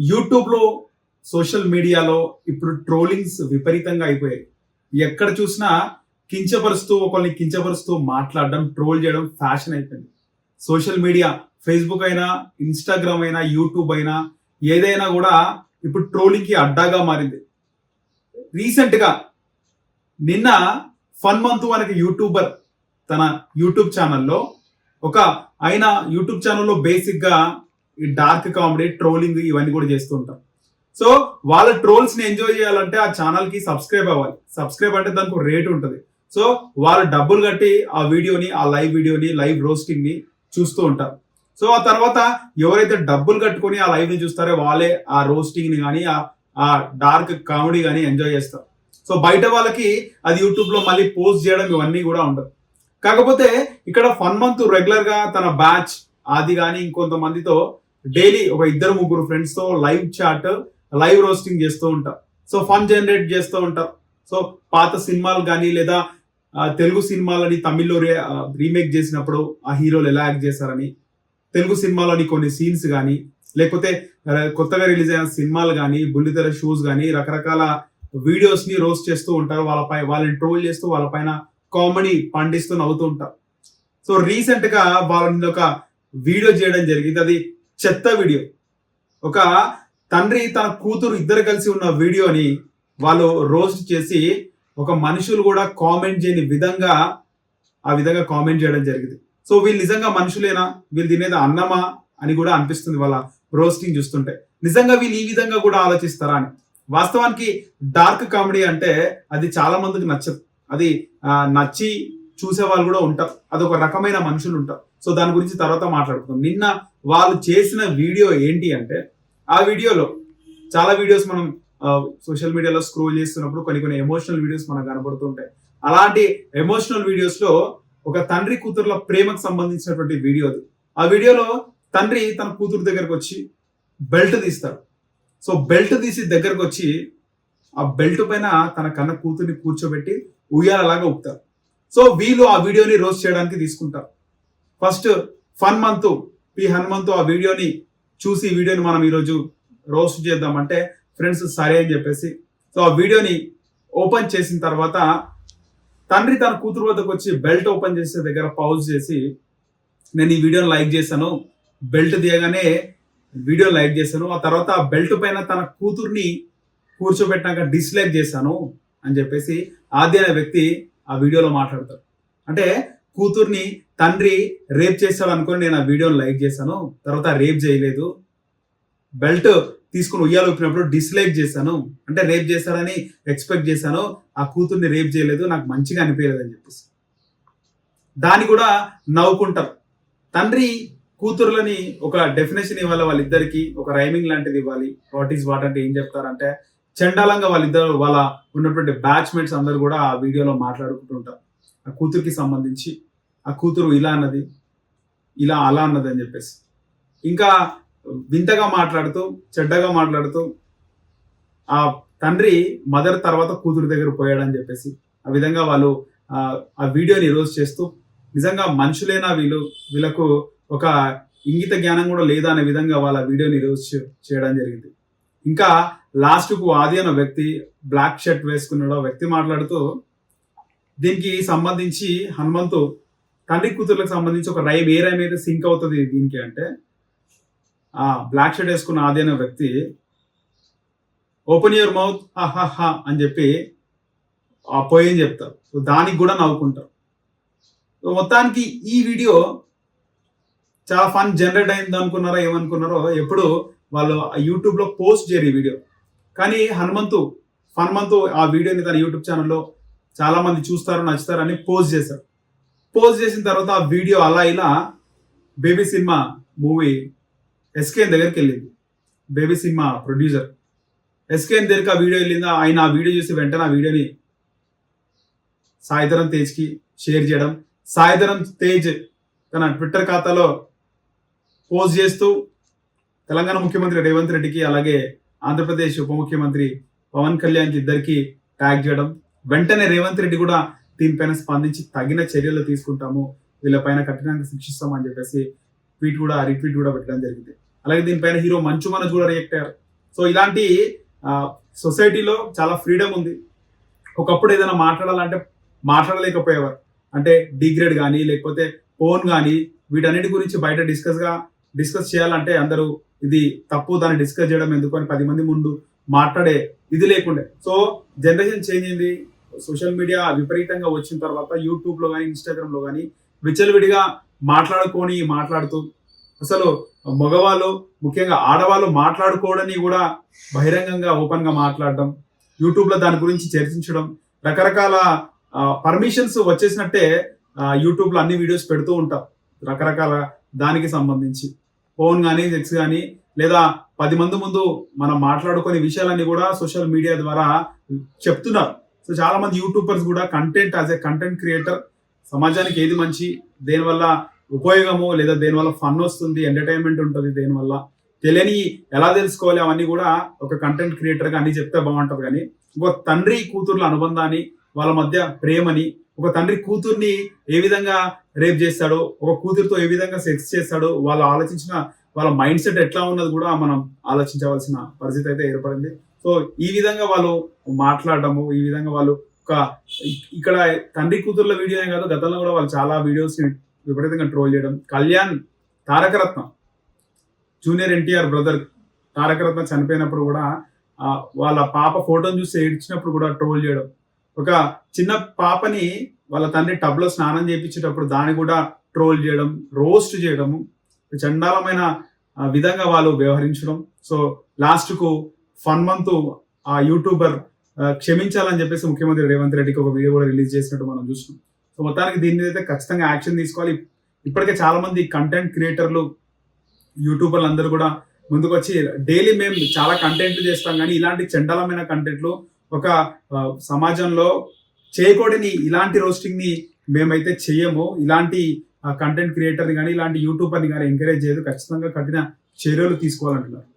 యూట్యూబ్లో సోషల్ మీడియాలో ఇప్పుడు ట్రోలింగ్స్ విపరీతంగా అయిపోయాయి. ఎక్కడ చూసినా కించపరుస్తూ ఒకరిని కించపరుస్తూ మాట్లాడడం ట్రోల్ చేయడం ఫ్యాషన్ అయిపోయింది. సోషల్ మీడియా ఫేస్బుక్ అయినా ఇన్స్టాగ్రామ్ అయినా యూట్యూబ్ అయినా ఏదైనా కూడా ఇప్పుడు ట్రోలింగ్కి అడ్డాగా మారింది. రీసెంట్గా నిన్న ఫన్ మంత్ మనకి యూట్యూబర్ తన యూట్యూబ్ ఛానల్లో ఒక ఆయన యూట్యూబ్ ఛానల్లో బేసిక్గా ఈ డార్క్ కామెడీ ట్రోలింగ్ ఇవన్నీ కూడా చేస్తూ ఉంటాం. సో వాళ్ళ ట్రోల్స్ని ఎంజాయ్ చేయాలంటే ఆ ఛానల్కి సబ్స్క్రైబ్ అవ్వాలి. సబ్స్క్రైబ్ అంటే దానికి రేట్ ఉంటుంది. సో వాళ్ళు డబ్బులు కట్టి ఆ వీడియోని ఆ లైవ్ వీడియోని లైవ్ రోస్టింగ్ని చూస్తూ ఉంటారు. సో ఆ తర్వాత ఎవరైతే డబ్బులు కట్టుకొని ఆ లైవ్ని చూస్తారో వాళ్ళే ఆ రోస్టింగ్ని కానీ ఆ డార్క్ కామెడీ కానీ ఎంజాయ్ చేస్తారు. సో బయట వాళ్ళకి అది యూట్యూబ్లో మళ్ళీ పోస్ట్ చేయడం ఇవన్నీ కూడా ఉండదు కాకపోతే ఇక్కడ ఫన్ మంత్ రెగ్యులర్గా తన బ్యాచ్ అది కానీ ఇంకొంతమందితో డైలీ ఒక ఇద్దరు ముగ్గురు ఫ్రెండ్స్తో లైవ్ చాట్ లైవ్ రోస్టింగ్ చేస్తూ ఉంటారు సో ఫన్ జనరేట్ చేస్తూ ఉంటారు సో పాత సినిమాలు కానీ లేదా తెలుగు సినిమాలని తమిళ్ళో రీమేక్ చేసినప్పుడు ఆ హీరోలు ఎలా యాక్ట్ చేశారని తెలుగు సినిమాలోని కొన్ని సీన్స్ కానీ లేకపోతే కొత్తగా రిలీజ్ అయిన సినిమాలు కానీ బుల్లితెర షూస్ కానీ రకరకాల వీడియోస్ని రోస్ట్ చేస్తూ ఉంటారు. వాళ్ళపై వాళ్ళని ట్రోల్ చేస్తూ వాళ్ళపైన కామెడీ పండిస్తూ నవ్వుతూ ఉంటారు సో రీసెంట్గా వాళ్ళని ఒక వీడియో చేయడం జరిగింది. అది చెత్త వీడియో. ఒక తండ్రి తన కూతురు ఇద్దరు కలిసి ఉన్న వీడియోని వాళ్ళు రోస్ట్ చేసి ఒక మనుషులు కూడా కామెంట్ చేయని విధంగా ఆ విధంగా కామెంట్ చేయడం జరిగింది. సో వీళ్ళు నిజంగా మనుషులేనా? వీళ్ళు తినేది అన్నమా? అని కూడా అనిపిస్తుంది వాళ్ళ రోస్టింగ్ చూస్తుంటే. నిజంగా వీళ్ళు ఈ విధంగా కూడా ఆలోచిస్తారా అని. వాస్తవానికి డార్క్ కామెడీ అంటే అది చాలా మందికి నచ్చదు. అది నచ్చి చూసే వాళ్ళు కూడా ఉంటారు. అది ఒక రకమైన మనుషులు ఉంటారు. సో దాని గురించి తర్వాత మాట్లాడుకుందాం. నిన్న వాళ్ళు చేసిన వీడియో ఏంటి అంటే ఆ వీడియోలో చాలా వీడియోస్ మనం సోషల్ మీడియాలో స్క్రోల్ చేస్తున్నప్పుడు కొన్ని కొన్ని ఎమోషనల్ వీడియోస్ మనకు కనబడుతుంటాయి అలాంటి ఎమోషనల్ వీడియోస్లో ఒక తండ్రి కూతురుల ప్రేమకు సంబంధించినటువంటి వీడియో అది. ఆ వీడియోలో తండ్రి తన కూతురు దగ్గరకు వచ్చి బెల్ట్ తీస్తారు సో బెల్ట్ తీసి దగ్గరకు వచ్చి ఆ బెల్ట్ పైన తన కన్న కూతుర్ని కూర్చోబెట్టి ఉయ్యాలలాగా ఊపుతారు సో వీళ్ళు ఆ వీడియోని రోస్ట్ చేయడానికి తీసుకుంటారు. First fun month P Hanumanthu ఆ వీడియోని చూసి వీడియోని మనం ఈరోజు రోస్ట్ చేద్దామంటే ఫ్రెండ్స్ సరే అని చెప్పేసి సో ఆ వీడియోని ఓపెన్ చేసిన తర్వాత తండ్రి తన కూతురు వద్దకు వచ్చి బెల్ట్ ఓపెన్ చేసే దగ్గర పౌజ్ చేసి నేను ఈ వీడియోని లైక్ చేశాను బెల్ట్ తీయగానే వీడియో లైక్ చేశాను ఆ తర్వాత ఆ బెల్ట్ పైన తన కూతుర్ని కూర్చోబెట్టినాక డిస్లైక్ చేశాను అని చెప్పేసి ఆది అనే వ్యక్తి ఆ వీడియోలో మాట్లాడతాడు అంటే కూతుర్ని తండ్రి రేప్ చేస్తాడు అనుకుని నేను ఆ వీడియోని లైక్ చేశాను తర్వాత రేప్ చేయలేదు బెల్ట్ తీసుకుని ఉయ్యాలు ఊపినప్పుడు డిస్లైక్ చేశాను అంటే రేప్ చేశారని ఎక్స్పెక్ట్ చేశాను ఆ కూతుర్ని రేప్ చేయలేదు నాకు మంచిగా అనిపించలేదు అని చెప్పేసి. దాన్ని కూడా నవ్వుకుంటారు. తండ్రి కూతుర్లని ఒక డెఫినేషన్ ఇవ్వాలి వాళ్ళిద్దరికి ఒక రైమింగ్ లాంటిది ఇవ్వాలి. వాట్ ఈస్ వాట్ అంటే ఏం చెప్తారంటే చండాలంగా వాళ్ళిద్దరు వాళ్ళ ఉన్నటువంటి బ్యాచ్మేట్స్ అందరు కూడా ఆ వీడియోలో మాట్లాడుకుంటుంటారు ఆ కూతురికి సంబంధించి ఆ కూతురు ఇలా అన్నది ఇలా అలా అన్నది అని చెప్పేసి. ఇంకా వింతగా మాట్లాడుతూ చెడ్డగా మాట్లాడుతూ ఆ తండ్రి మదర్ తర్వాత కూతురు దగ్గర పోయాడని చెప్పేసి ఆ విధంగా వాళ్ళు ఆ వీడియోని ఈరోజు చేస్తూ నిజంగా మనుషులేనా వీళ్ళు? వీళ్ళకు ఒక ఇంగిత జ్ఞానం కూడా లేదా అనే విధంగా వాళ్ళ వీడియోని ఈరోజు చేయడం జరిగింది. ఇంకా లాస్ట్కు ఆది అన్న వ్యక్తి బ్లాక్ షర్ట్ వేసుకున్నాడు వ్యక్తి మాట్లాడుతూ దీనికి సంబంధించి హనుమంతు తండ్రి కూతుర్లకు సంబంధించి ఒక రైమ్ ఏ రైమ్ అయితే సింక్ అవుతుంది దీనికి అంటే ఆ బ్లాక్ షర్ట్ వేసుకున్న ఆది అన్న వ్యక్తి ఓపెన్ యువర్ మౌత్ హా అని చెప్పి ఆ పోయేం చెప్తారు. సో దానికి కూడా నవ్వుకుంటారు. సో మొత్తానికి ఈ వీడియో చాలా ఫన్ జనరేట్ అయింది అనుకున్నారో ఏమనుకున్నారో ఎప్పుడు వాళ్ళు యూట్యూబ్లో పోస్ట్ చేయరు ఈ వీడియో. కానీ హనుమంతు హనుమంతు ఆ వీడియోని తన యూట్యూబ్ ఛానల్లో చాలా మంది చూస్తారు నచ్చుతారు అని పోస్ట్ చేశారు. పోస్ట్ చేసిన తర్వాత ఆ వీడియో అలా ఇలా బేబీ సినిమా మూవీ ఎస్కేఎన్ దగ్గరికి వెళ్ళింది. Baby cinema producer. ఎస్కేఎన్ దగ్గరికి ఆ వీడియో వెళ్ళిందా? ఆయన ఆ వీడియో చూసి వెంటనే ఆ వీడియోని సాయిధరం తేజ్కి షేర్ చేయడం సాయిధరం తేజ్ తన ట్విట్టర్ ఖాతాలో పోస్ట్ చేస్తూ తెలంగాణ ముఖ్యమంత్రి రేవంత్ రెడ్డికి అలాగే ఆంధ్రప్రదేశ్ ఉప ముఖ్యమంత్రి పవన్ కళ్యాణ్కి ఇద్దరికి ట్యాగ్ చేయడం. వెంటనే రేవంత్ రెడ్డి కూడా దీనిపైన స్పందించి తగిన చర్యలు తీసుకుంటాము. వీళ్ళపైన కఠినంగా శిక్షిస్తామని చెప్పేసి ట్వీట్ కూడా రీట్వీట్ కూడా పెట్టడం జరిగింది. అలాగే దీనిపైన హీరో మంచు మనోజ్ కూడా రియాక్ట్ అయ్యారు. సో ఇలాంటి సొసైటీలో చాలా ఫ్రీడమ్ ఉంది. ఒకప్పుడు ఏదైనా మాట్లాడాలంటే మాట్లాడలేకపోయేవారు. అంటే డిగ్రేడ్ కానీ లేకపోతే ఫోన్ కానీ వీటన్నిటి గురించి బయట డిస్కస్గా డిస్కస్ చేయాలంటే అందరూ ఇది తప్పు దాన్ని డిస్కస్ చేయడం ఎందుకు అని పది మంది ముందు మాట్లాడే ఇది లేకుండే. సో జనరేషన్ చేంజ్ అయింది. సోషల్ మీడియా విపరీతంగా వచ్చిన తర్వాత యూట్యూబ్లో కానీ ఇన్స్టాగ్రామ్లో కానీ విచ్చలవిడిగా మాట్లాడుకొని మాట్లాడుతూ అసలు మగవాళ్ళు ముఖ్యంగా ఆడవాళ్ళు మాట్లాడుకోవడని కూడా బహిరంగంగా ఓపెన్గా మాట్లాడడం యూట్యూబ్లో దాని గురించి చర్చించడం రకరకాల పర్మిషన్స్ వచ్చేసినట్టే యూట్యూబ్లో అన్ని వీడియోస్ పెడుతూ ఉంటాం రకరకాల దానికి సంబంధించి. ఫోన్ కానీ సెక్స్ కానీ లేదా పది మంది ముందు మనం మాట్లాడుకునే విషయాలన్నీ కూడా సోషల్ మీడియా ద్వారా చెప్తున్నారు. సో చాలా మంది యూట్యూబర్స్ కూడా content as a content creator సమాజానికి ఏది మంచి దేనివల్ల ఉపయోగము లేదా దేనివల్ల ఫన్ వస్తుంది ఎంటర్టైన్మెంట్ ఉంటుంది దేనివల్ల తెలియని ఎలా తెలుసుకోవాలి అవన్నీ కూడా ఒక కంటెంట్ క్రియేటర్గా అన్ని చెప్తే బాగుంటుంది. కానీ ఒక తండ్రి కూతుర్ల అనుబంధాన్ని వాళ్ళ మధ్య ప్రేమని ఒక తండ్రి కూతుర్ని ఏ విధంగా రేప్ చేస్తాడో ఒక కూతురుతో ఏ విధంగా సెక్స్ చేస్తాడో వాళ్ళు ఆలోచించిన వాళ్ళ మైండ్ సెట్ ఎట్లా ఉన్నది కూడా మనం ఆలోచించవలసిన పరిస్థితి అయితే ఏర్పడింది. సో ఈ విధంగా వాళ్ళు మాట్లాడటము ఈ విధంగా వాళ్ళు ఒక ఇక్కడ తండ్రి కూతుర్ల వీడియోనే కాదు గతంలో కూడా వాళ్ళు చాలా వీడియోస్ విపరీతంగా ట్రోల్ చేయడం. Kalyan Tarakaratna junior NTR brother Tarakaratna చనిపోయినప్పుడు కూడా వాళ్ళ పాప ఫోటోని చూసి ఏడ్చినప్పుడు కూడా ట్రోల్ చేయడం. ఒక చిన్న పాపని వాళ్ళ తండ్రి టబ్లో స్నానం చేయించేటప్పుడు దాన్ని కూడా ట్రోల్ చేయడం రోస్ట్ చేయడము చండాలమైన విధంగా వాళ్ళు వ్యవహరించడం. సో లాస్ట్కు ఫన్ మంత్ ఆ యూట్యూబర్ క్షమించాలని చెప్పేసి ముఖ్యమంత్రి రేవంత్ రెడ్డికి ఒక వీడియో కూడా రిలీజ్ చేసినట్టు మనం చూసినాం సో మొత్తానికి దీని మీద అయితే ఖచ్చితంగా యాక్షన్ తీసుకోవాలి. ఇప్పటికే చాలా మంది కంటెంట్ క్రియేటర్లు యూట్యూబర్లు అందరూ కూడా ముందుకు వచ్చి డైలీ మేము చాలా కంటెంట్లు చేస్తాం కానీ ఇలాంటి చండాలమైన కంటెంట్లు ఒక సమాజంలో చేయకూడని ఇలాంటి రోస్టింగ్ని మేమైతే చేయము ఇలాంటి కంటెంట్ క్రియేటర్ని కానీ ఇలాంటి యూట్యూబర్ని కానీ ఎంకరేజ్ చేయదు. ఖచ్చితంగా కఠిన చర్యలు తీసుకోవాలంటున్నారు.